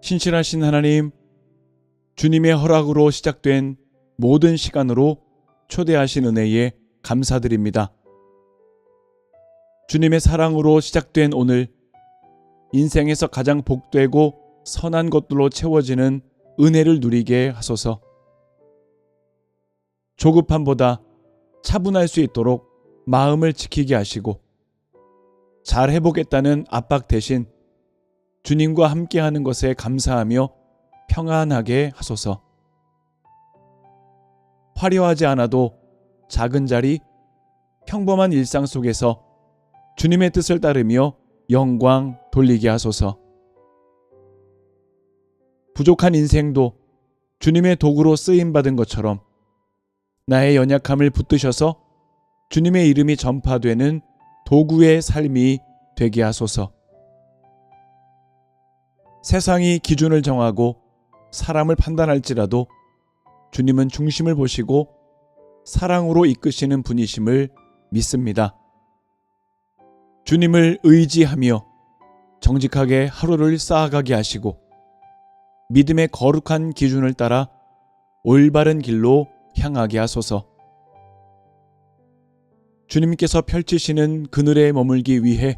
신실하신 하나님, 주님의 허락으로 시작된 모든 시간으로 초대하신 은혜에 감사드립니다. 주님의 사랑으로 시작된 오늘, 인생에서 가장 복되고 선한 것들로 채워지는 은혜를 누리게 하소서. 조급함보다 차분할 수 있도록 마음을 지키게 하시고, 잘 해보겠다는 압박 대신 주님과 함께하는 것에 감사하며 평안하게 하소서. 화려하지 않아도 작은 자리, 평범한 일상 속에서 주님의 뜻을 따르며 영광 돌리게 하소서. 부족한 인생도 주님의 도구로 쓰임 받은 것처럼 나의 연약함을 붙드셔서 주님의 이름이 전파되는 도구의 삶이 되게 하소서. 세상이 기준을 정하고 사람을 판단할지라도 주님은 중심을 보시고 사랑으로 이끄시는 분이심을 믿습니다. 주님을 의지하며 정직하게 하루를 쌓아가게 하시고 믿음의 거룩한 기준을 따라 올바른 길로 향하게 하소서. 주님께서 펼치시는 그늘에 머물기 위해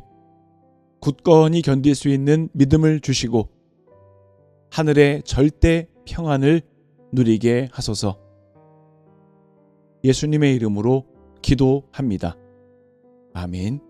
굳건히 견딜 수 있는 믿음을 주시고 하늘의 절대 평안을 누리게 하소서. 예수님의 이름으로 기도합니다. 아멘.